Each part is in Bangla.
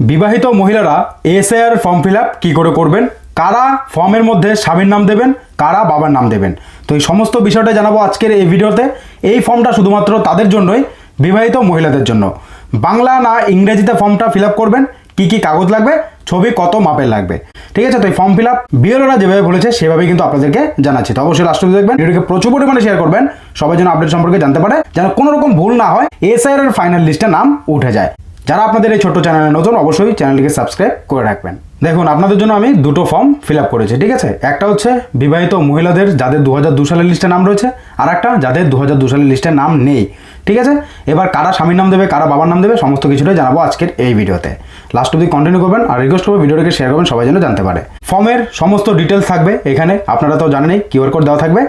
বিবাহিত মহিলারা এসআইআর ফর্ম ফিল আপ কী করে করবেন? কারা ফর্মের মধ্যে স্বামীর নাম দেবেন? কারা বাবার নাম দেবেন? তো এই সমস্ত বিষয়টা জানাব আজকের এই ভিডিওতে। এই ফর্মটা শুধুমাত্র তাদের জন্যই, বিবাহিত মহিলাদের জন্য। বাংলা না ইংরেজিতে ফর্মটা ফিল আপ করবেন, কী কী কাগজ লাগবে, ছবি কত মাপের লাগবে। ঠিক আছে, তো এই ফর্ম ফিল আপ বিএলওরা যেভাবে বলেছে, সেভাবেই কিন্তু আপনাদেরকে জানাচ্ছি। তো অবশ্যই অবধি দেখবেন। ভিডিওকে প্রচুর পরিমাণে শেয়ার করবেন, সবাই যেন আপডেট সম্পর্কে জানতে পারে, যেন কোনো রকম ভুল না হয় এসআইআর এর ফাইনাল লিস্টে নাম উঠে যায়। যারা আপনাদের এই ছোট্ট চ্যানেলে নতুন, অবশ্যই চ্যানেলটিকে সাবস্ক্রাইব করে রাখবেন। দেখুন, আপনাদের জন্য আমি দুটো ফর্ম ফিল আপ করেছি, ঠিক আছে? একটা হচ্ছে বিবাহিত মহিলাদের যাদের দু হাজার সালের লিস্টে নাম রয়েছে, আর একটা যাদের দু হাজার সালের লিস্টে নাম নেই, ঠিক আছে? এবার কারা স্বামীর নাম দেবে, কারা বাবার নাম দেবে, সমস্ত কিছুটাই জানাব আজকের এই ভিডিওতে। লাস্ট অব্দি কন্টিনিউ করবেন, আর রিকোয়েস্ট করব ভিডিওটাকে শেয়ার করবেন, সবাই যেন জানতে পারে। ফর্মের সমস্ত ডিটেলস থাকবে এখানে, আপনারা তো জানেনই কিউআর কোড দেওয়া থাকবে।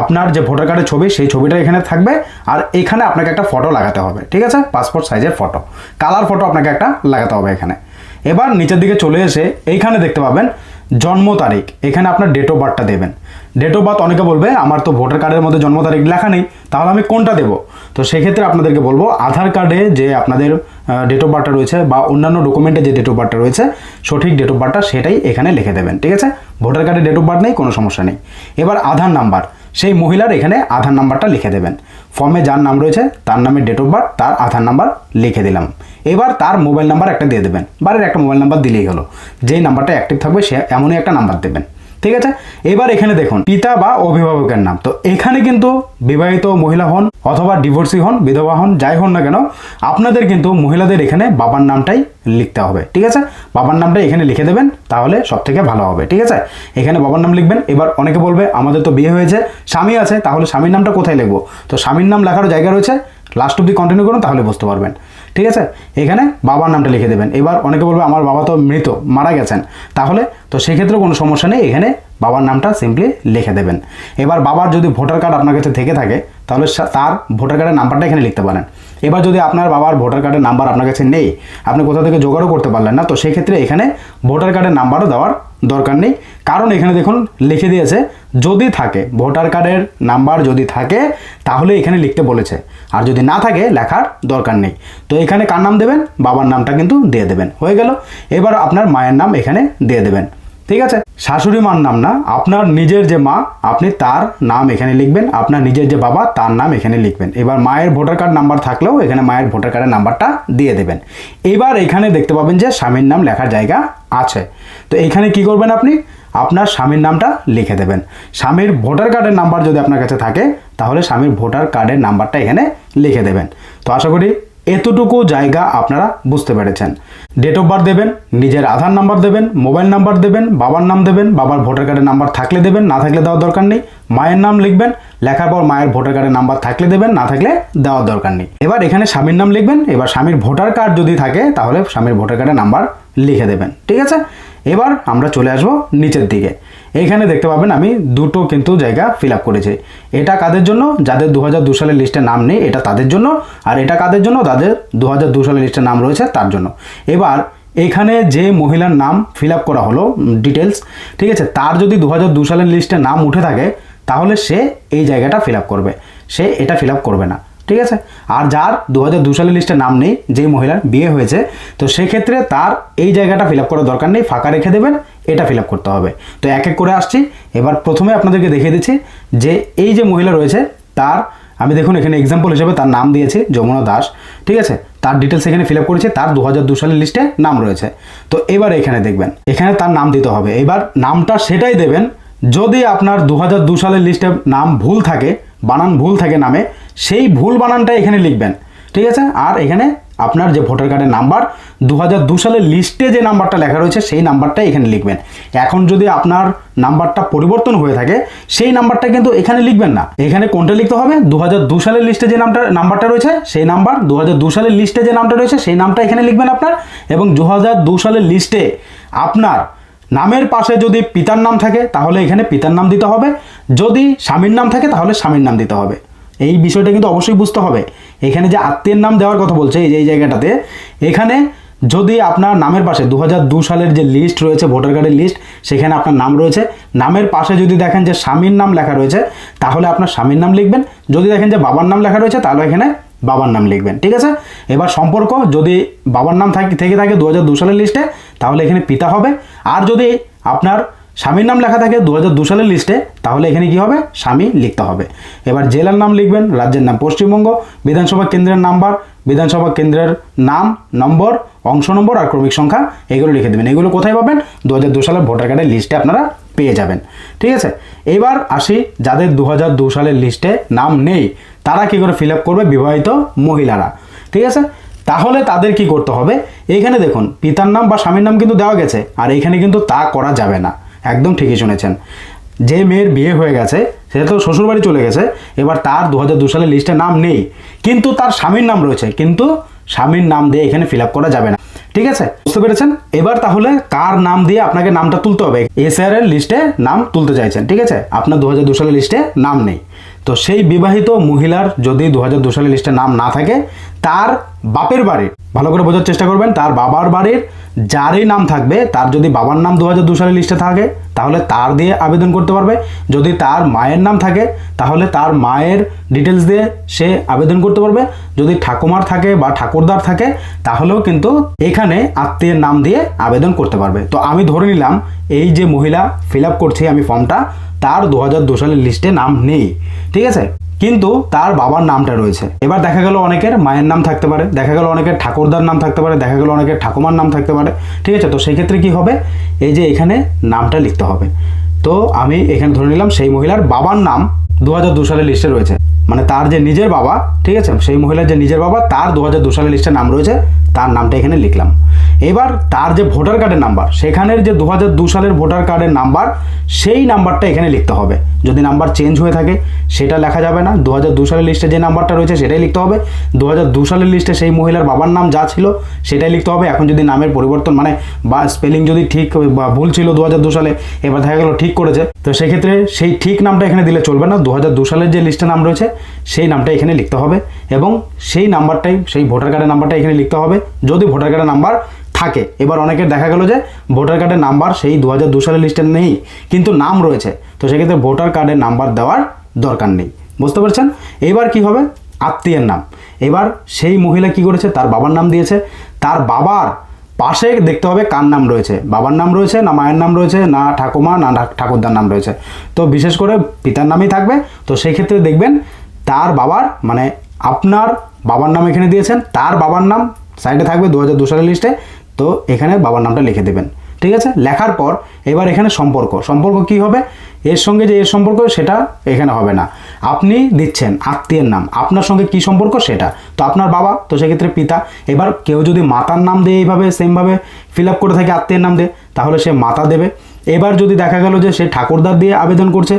আপনার যে ভোটার কার্ডের ছবি, সেই ছবিটা এখানে থাকবে আর এখানে আপনাকে একটা ফটো লাগাতে হবে, ঠিক আছে? পাসপোর্ট সাইজের ফটো কালার ফটো আপনাকে একটা লাগাতে হবে এখানে। এবার নিচের দিকে চলে এসে এইখানে দেখতে পাবেন জন্ম তারিখ। এখানে আপনার ডেট অফ বার্থটা দেবেন। ডেট অফ বার্থ অনেকে বলবে, আমার তো ভোটার কার্ডের মধ্যে জন্ম তারিখ লেখা নেই, তাহলে আমি কোনটা দেবো? তো সেক্ষেত্রে আপনাদেরকে বলব, আধার কার্ডে যে আপনাদের ডেট অফ বার্থটা রয়েছে বা অন্যান্য ডকুমেন্টে যে ডেট অফ বার্থটা রয়েছে, সঠিক ডেট অফ বার্থটা সেটাই এখানে লিখে দেবেন, ঠিক আছে? ভোটার কার্ডে ডেট অফ বার্থ নেই, কোনো সমস্যা নেই। এবার আধার নাম্বার সেই মহিলার এখানে আধার নাম্বারটা লিখে দেবেন। ফর্মে যার নাম রয়েছে, তার নামে ডেট অফ বার্থ তার আধার নাম্বার লিখে দিলাম। এবার তার মোবাইল নাম্বার একটা দিয়ে দেবেন। বাড়ির একটা মোবাইল নাম্বার দিলেই হলো। যেই নাম্বারটা অ্যাক্টিভ থাকবে, সে এমনই একটা নাম্বার দেবেন। ঠিক আছে? এবার এখানে দেখুন, পিতা বা অভিভাবকের নাম। তো এখানে কিন্তু বিবাহিত মহিলা হন অথবা ডিভোর্সি হন, বিধবা হন, যাই হন না কেন, আপনাদের কিন্তু মহিলাদের এখানে বাবার নামটাই লিখতে হবে। ঠিক আছে? বাবার নামটা এখানে লিখে দেবেন, তাহলে সব থেকে ভালো হবে। ঠিক আছে? এখানে বাবার নাম লিখবেন, এবার অনেকে বলবে, আমাদের তো বিয়ে হয়েছে, স্বামী আছে, তাহলে স্বামীর নামটা কোথায় লিখব? তো স্বামীর নাম লেখারও জায়গা রয়েছে। লাস্ট অব্দি কন্টিনিউ করুন, তাহলে বুঝতে পারবেন। ঠিক আছে? এখানে বাবার নামটা লিখে দেবেন। এবার অনেকে বলবে, আমার বাবা তো মৃত, মারা গেছেন। তাহলে তো সেক্ষেত্রে কোনো সমস্যা নেই, এখানে বাবার নামটা সিম্পলি লিখে দেবেন। এবার বাবার যদি ভোটার কার্ড আপনার কাছে থেকে থাকে, তাহলে তার ভোটার কার্ডের নাম্বারটা এখানে লিখতে পারেন। এবার যদি আপনার বাবার ভোটার কার্ডের নাম্বার আপনার কাছে নেই, আপনি কোথা থেকে জোগাড়ও করতে পারলেন না, তো সেই ক্ষেত্রে এখানে ভোটার কার্ডের নাম্বারও দেওয়ার দরকার নেই। কারণ এখানে দেখুন, লিখে দিয়েছে, যদি থাকে, ভোটার কার্ডের নাম্বার যদি থাকে, তাহলে এখানে লিখতে বলেছে। আর যদি না থাকে, লেখার দরকার নেই। তো এখানে কার নাম দেবেন? বাবার নামটা কিন্তু দিয়ে দেবেন। হয়ে গেল। এবার আপনার মায়ের নাম এখানে দিয়ে দেবেন। ঠিক আছে? শাশুড়ি মার নাম না, আপনার নিজের যে মা, আপনি তার নাম এখানে লিখবেন, আপনার নিজের যে বাবা, তার নাম এখানে লিখবেন। এবার মায়ের ভোটার কার্ড নাম্বার থাকলেও এখানে মায়ের ভোটার কার্ডের নাম্বারটা দিয়ে দেবেন। এবার এখানে দেখতে পাবেন যে স্বামীর নাম লেখার জায়গা আছে। তো এখানে কি করবেন আপনি? আপনার স্বামীর নামটা লিখে দেবেন। স্বামীর ভোটার কার্ডের নাম্বার যদি আপনার কাছে থাকে, তাহলে স্বামীর ভোটার কার্ডের নাম্বারটা এখানে লিখে দেবেন। তো আশা করি এতটুকু জায়গা আপনারা বুঝতে পেরেছেন। ডেট অফ বার্থ দেবেন, নিজের আধার নাম্বার দেবেন মোবাইল নাম্বার দেবেন, বাবার নাম দেবেন, বাবার ভোটার কার্ডের নাম্বার থাকলে দেবেন, না থাকলে দেওয়ার দরকার নেই। মায়ের নাম লিখবেন, লেখার পর মায়ের ভোটার কার্ডের নাম্বার থাকলে দেবেন, না থাকলে দেওয়ার দরকার নেই। এবার এখানে স্বামীর নাম লিখবেন, এবার স্বামীর ভোটার কার্ড যদি থাকে, তাহলে স্বামীর ভোটার কার্ডের নাম্বার লিখে দেবেন। ঠিক আছে? এবার আমরা চলে আসব নিচের দিকে। এইখানে দেখতে পাবেন আমি দুটো কিন্তু জায়গা ফিল আপ করেছি। এটা কাদের জন্য? যাদের দু সালের লিস্টে নাম নেই, এটা তাদের জন্য। আর এটা কাদের জন্য? তাদের দু সালের লিস্টে নাম রয়েছে তার জন্য। এবার এখানে যে মহিলার নাম ফিল করা হলো ডিটেলস ঠিক আছে, তার যদি দু সালের লিস্টে নাম উঠে থাকে, তাহলে সে এই জায়গাটা ফিল করবে। সে এটা ফিল করবে না, ঠিক আছে? আর যার দু সালের লিস্টে নাম নেই যেই মহিলার বিয়ে হয়েছে, তো সেক্ষেত্রে তার এই জায়গাটা ফিল করার দরকার নেই, ফাঁকা রেখে দেবেন। এটা ফিল করতে হবে। তো এক এক করে আসছি। এবার প্রথমে আপনাদেরকে দেখিয়ে দিচ্ছি যে এই যে মহিলা রয়েছে, তার, আমি দেখুন এখানে এক্সাম্পল হিসেবে তার নাম দিয়েছি, যমুনা দাস, ঠিক আছে? তার ডিটেলস এখানে ফিল আপ করেছে, তার দু হাজার দু সালের লিস্টে নাম রয়েছে। তো এবার এখানে দেখবেন, এখানে তার নাম দিতে হবে। এবার নামটা সেটাই দেবেন, যদি আপনার দু হাজার দু সালের লিস্টে নাম ভুল থাকে, বানান ভুল থাকে নামে, সেই ভুল বানানটা এখানে লিখবেন, ঠিক আছে? আর এখানে আপনার যে ভোটার কার্ডের নাম্বার দু হাজার দু সালের লিস্টে যে নাম্বারটা লেখা রয়েছে, সেই নাম্বারটা এখানে লিখবেন। এখন যদি আপনার নাম্বারটা পরিবর্তন হয়ে থাকে, সেই নাম্বারটা কিন্তু এখানে লিখবেন না। এখানে কোনটা লিখতে হবে? দু হাজার দু সালের লিস্টে যে নামটা, নাম্বারটা রয়েছে, সেই নাম্বার দু হাজার দু সালের লিস্টে যে নামটা রয়েছে, সেই নামটা এখানে লিখবেন আপনার। এবং দু হাজার দু সালের লিস্টে আপনার নামের পাশে যদি পিতার নাম থাকে, তাহলে এখানে পিতার নাম দিতে হবে। যদি স্বামীর নাম থাকে, তাহলে স্বামীর নাম দিতে হবে। এই বিষয়টা কিন্তু অবশ্যই বুঝতে হবে। এখানে যে আত্মীয়ের নাম দেওয়ার কথা বলছে, এই যে, এই জায়গাটাতে, এখানে যদি আপনার নামের পাশে দু সালের যে লিস্ট রয়েছে, ভোটার কার্ডের লিস্ট সেখানে আপনার নাম রয়েছে। নামের পাশে যদি দেখেন যে স্বামীর নাম লেখা রয়েছে, তাহলে আপনার স্বামীর নাম লিখবেন। যদি দেখেন যে বাবার নাম লেখা রয়েছে, তাহলে এখানে বাবার নাম লিখবেন, ঠিক আছে? এবার সম্পর্ক যদি বাবার নাম থাকে, থেকে থাকে দু সালের লিস্টে তাহলে এখানে পিতা হবে। আর যদি আপনার স্বামীর নাম লেখা থাকে দু সালের লিস্টে তাহলে এখানে কি হবে? স্বামী লিখতে হবে। এবার জেলার নাম লিখবেন, রাজ্যের নাম পশ্চিমবঙ্গ, বিধানসভা কেন্দ্রের নাম্বার, বিধানসভা কেন্দ্রের নাম, নম্বর, অংশ নম্বর আর ক্রমিক সংখ্যা, এগুলো লিখে দেবেন। এগুলো কোথায় পাবেন? দু সালের ভোটার কার্ডের লিস্টে আপনারা পেয়ে যাবেন। ঠিক আছে? এবার আসি যাদের দু সালের লিস্টে নাম নেই, তারা কি করে ফিল করবে? বিবাহিত মহিলারা। ঠিক আছে? তাহলে তাদের কি করতে হবে? এইখানে দেখুন, পিতার নাম বা স্বামীর নাম কিন্তু দেওয়া গেছে, আর এইখানে কিন্তু তা করা যাবে না। একদম ঠিকই শুনেছেন। যে মেয়ের বিয়ে হয়ে গেছে, সে তো শ্বশুরবাড়ি চলে গেছে, এবার তার দু হাজার দু সালের লিস্টে নাম নেই। কিন্তু তার স্বামীর নাম রয়েছে, কিন্তু স্বামীর নাম দিয়ে এখানে ফিল করা যাবে না। ঠিক আছে? বুঝতে পেরেছেন? এবার তাহলে কার নাম দিয়ে আপনাকে নামটা তুলতে হবে? এসআর এর লিস্টে নাম তুলতে চাইছেন, ঠিক আছে? আপনার দু হাজার দু সালের লিস্টে নাম নেই। তো সেই বিবাহিত মহিলার যদি দু হাজার দু সালের লিস্টে নাম না থাকে, তার বাপের বাড়ির ভালো করে বোঝার চেষ্টা করবেন, তার বাবার বাড়ির যারই নাম থাকবে, তার যদি বাবার নাম দু হাজার দু সালের লিস্টে থাকে তাহলে তার দিয়ে আবেদন করতে পারবে। যদি তার মায়ের নাম থাকে, তাহলে তার মায়ের ডিটেলস দিয়ে সে আবেদন করতে পারবে। যদি ঠাকুমার থাকে বা ঠাকুরদার থাকে, তাহলেও কিন্তু এখানে আত্মীয়ের নাম দিয়ে আবেদন করতে পারবে। তো আমি ধরে নিলাম, এই যে মহিলা ফিল আপ করছি আমি ফর্মটা তার দু হাজার সালের লিস্টে নাম নেই। ঠিক আছে? কিন্তু তার বাবার নামটা রয়েছে। এবার দেখা গেল অনেকের মায়ের নাম থাকতে পারে, দেখা গেল অনেকের ঠাকুরদার নাম থাকতে পারে, দেখা গেল অনেকের ঠাকুমার নাম থাকতে পারে, ঠিক আছে? তো সেই ক্ষেত্রে কি হবে? এই যে এখানে নামটা লিখতে হবে। তো আমি এখানে ধরে নিলাম সেই মহিলার বাবার নাম দু সালে লিস্টে রয়েছে। মানে তার যে নিজের বাবা, ঠিক আছে? সেই মহিলার যে নিজের বাবা, তার দু হাজার দু সালের লিস্টে নাম রয়েছে, তার নামটা এখানে লিখলাম। এবার তার যে ভোটার কার্ডের নাম্বার সেখানের যে দু হাজার দু সালের ভোটার কার্ডের নাম্বার সেই নাম্বারটা এখানে লিখতে হবে। যদি নাম্বার চেঞ্জ হয়ে থাকে, সেটা লেখা যাবে না। দু হাজার দু সালের লিস্টে যে নাম্বারটা রয়েছে, সেটাই লিখতে হবে। দু হাজার দু সালের লিস্টে সেই মহিলার বাবার নাম যা ছিল, সেটাই লিখতে হবে। এখন যদি নামের পরিবর্তন মানে বা স্পেলিং যদি ঠিক বা ভুল ছিল দু হাজার দু সালে, এবার দেখা গেলো ঠিক করেছে। তো সেক্ষেত্রে সেই ঠিক নামটা এখানে দিলে চলবে না। দু হাজার দু সালের যে লিস্টে নাম রয়েছে সেই নামটা এখানে লিখতে হবে এবং সেই নাম্বারটাই, সেই ভোটার কার্ডের নাম্বারটা এখানে লিখতে হবে। যদি ভোটার কার্ডের নাম্বার থাকে, এবার অনেকের দেখা গেল যে ভোটার কার্ডের নাম্বার সেই দু হাজার দু সালের লিস্টে নেই, কিন্তু নাম রয়েছে। তো সেক্ষেত্রে ভোটার কার্ডের নাম্বার দেওয়ার দরকার নেই। বুঝতে পারছেন? এবার কি হবে? আত্মীয়ের নাম। এবার সেই মহিলা কি করেছে? তার বাবার নাম দিয়েছে। তার বাবার পাশে দেখতে হবে কার নাম রয়েছে। বাবার নাম রয়েছে, না মায়ের নাম রয়েছে, না ঠাকুমা, না ঠাকুরদার নাম রয়েছে। তো বিশেষ করে পিতার নামই থাকবে। তো সেই ক্ষেত্রে দেখবেন তার বাবার মানে আপনার বাবার নাম এখানে দিয়েছেন, তার বাবার নাম সাইডে থাকবে দু হাজার দু সালের লিস্টে তো এখানে বাবার নামটা লিখে দেবেন, ঠিক আছে? লেখার পর এবার এখানে সম্পর্ক সম্পর্ক কি হবে? এর সঙ্গে যে এর সম্পর্ক, সেটা এখানে হবে না। আপনি দিচ্ছেন আত্মীয়ের নাম, আপনার সঙ্গে কি সম্পর্ক? সেটা। তো আপনার বাবা, তো সেক্ষেত্রে পিতা। এবার কেউ যদি মাতার নাম দিয়ে এইভাবে সেমভাবে ফিল আপ করে থাকে আত্মীয়ের নাম দিয়ে, তাহলে সে মাতা দেবে। এবার যদি দেখা গেল যে সে ঠাকুরদার দিয়ে আবেদন করছে,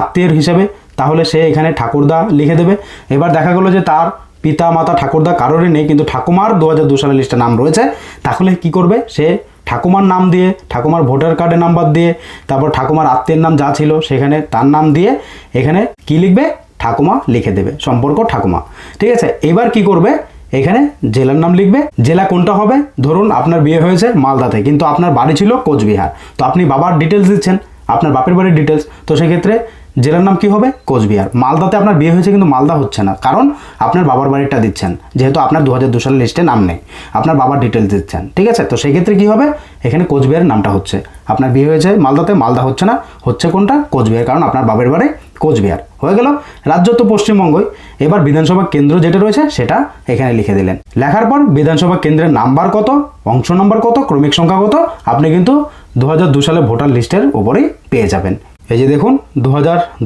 আত্মীয়ের হিসাবে তাহলে সে এখানে ঠাকুরদা লিখে দেবে। এবার দেখা গেলো যে তার পিতা, মাতা ঠাকুরদা কারোরই নেই, কিন্তু ঠাকুমার দু হাজার দু সালের লিস্টে নাম রয়েছে। তাহলে কি করবে? সে ঠাকুমার নাম দিয়ে, ঠাকুমার ভোটার কার্ডের নাম্বার দিয়ে, তারপর ঠাকুমার আত্মীয়ের নাম যা ছিল সেখানে তার নাম দিয়ে এখানে কি লিখবে? ঠাকুমা লিখে দেবে, সম্পর্ক ঠাকুমা। ঠিক আছে? এবার কি করবে? এখানে জেলার নাম লিখবে। জেলা কোনটা হবে? ধরুন আপনার বিয়ে হয়েছে মালদাতে, কিন্তু আপনার বাড়ি ছিল কোচবিহার। তো আপনি বাবার ডিটেলস দিচ্ছেন, আপনার বাপের বাড়ির ডিটেলস তো সেক্ষেত্রে জেলার নাম কি হবে? কোচবিহার। মালদাতে আপনার বিয়ে হয়েছে কিন্তু মালদা হচ্ছে না। কারণ আপনার বাবার বাড়িটা দিচ্ছেন। যেহেতু আপনার দু হাজার দু সালের লিস্টে নাম নেই। আপনার বাবার ডিটেলস দিচ্ছেন। ঠিক আছে? তো সেই ক্ষেত্রে কি হবে? এখানে কোচবিহারের নামটা হচ্ছে। আপনার বিয়ে হয়েছে মালদাতে, মালদা হচ্ছে না। হচ্ছে কোনটা? কোচবিহার। কারণ আপনার বাবার বাড়ি কোচবিহার। হয়ে গেল। রাজ্য তো পশ্চিমবঙ্গই। এবার বিধানসভা কেন্দ্র যেটা রয়েছে, সেটা এখানে লিখে দিলেন। লেখার পর বিধানসভা কেন্দ্রের নাম্বার কত? অংশ নাম্বার কত? ক্রমিক সংখ্যা কত? আপনি কিন্তু দু সালের ভোটার লিস্টের উপরেই পেয়ে যাবেন। এই যে দেখুন, দু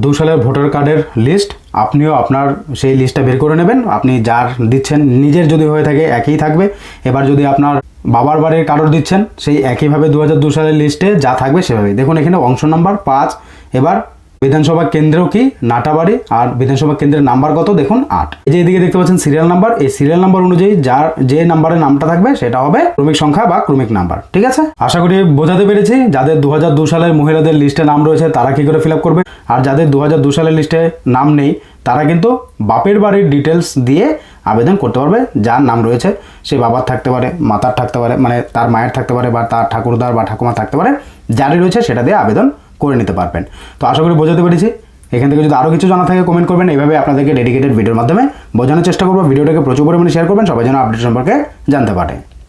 দু সালের ভোটার কার্ডের লিস্ট আপনিও আপনার সেই লিস্টটা বের করে নেবেন। আপনি যার দিচ্ছেন নিজের যদি হয়ে থাকে একই থাকবে। এবার যদি আপনার বাবার বাড়ির কারোর দিচ্ছেন, সেই একইভাবে দু দু সালের লিস্টে যা থাকবে সেভাবে দেখুন এখানে অংশ নাম্বার পাঁচ। এবার বিধানসভা কেন্দ্রেও কি নাটাবাড়ি? আর বিধানসভা কেন্দ্রের নাম্বার কত? দেখুন, আট। এই যে এদিকে দেখতে পাচ্ছেন সিরিয়াল নাম্বার এই সিরিয়াল নাম্বার অনুযায়ী যার যে নাম্বারের নামটা থাকবে, সেটা হবে ক্রমিক সংখ্যা বা ক্রমিক নাম্বার ঠিক আছে? আশা করি বোঝাতে পেরেছি। যাদের দু সালের মহিলাদের লিস্টে নাম রয়েছে, তারা কি করে ফিল করবে? আর যাদের দু সালের লিস্টে নাম নেই, তারা কিন্তু বাপের বাড়ির ডিটেলস দিয়ে আবেদন করতে পারবে। যার নাম রয়েছে, সে বাবার থাকতে পারে, মাতার থাকতে পারে মানে তার মায়ের থাকতে পারে, বা তার ঠাকুরদার বা ঠাকুমা থাকতে পারে, যারই রয়েছে সেটা দিয়ে আবেদন করে নিতে পারবেন। তো আশা করি বোঝাতে পেরেছি। এখান থেকে যদি আরও কিছু জানা থাকে কমেন্ট করবেন। এইভাবে আপনাদেরকে ডেডিকেটেড ভিডিওর মাধ্যমে বোঝানোর চেষ্টা করব। ভিডিওটাকে প্রচুর পরিমাণে শেয়ার করবেন। সবাই যেন আপডেট সম্পর্কে জানতে পারে।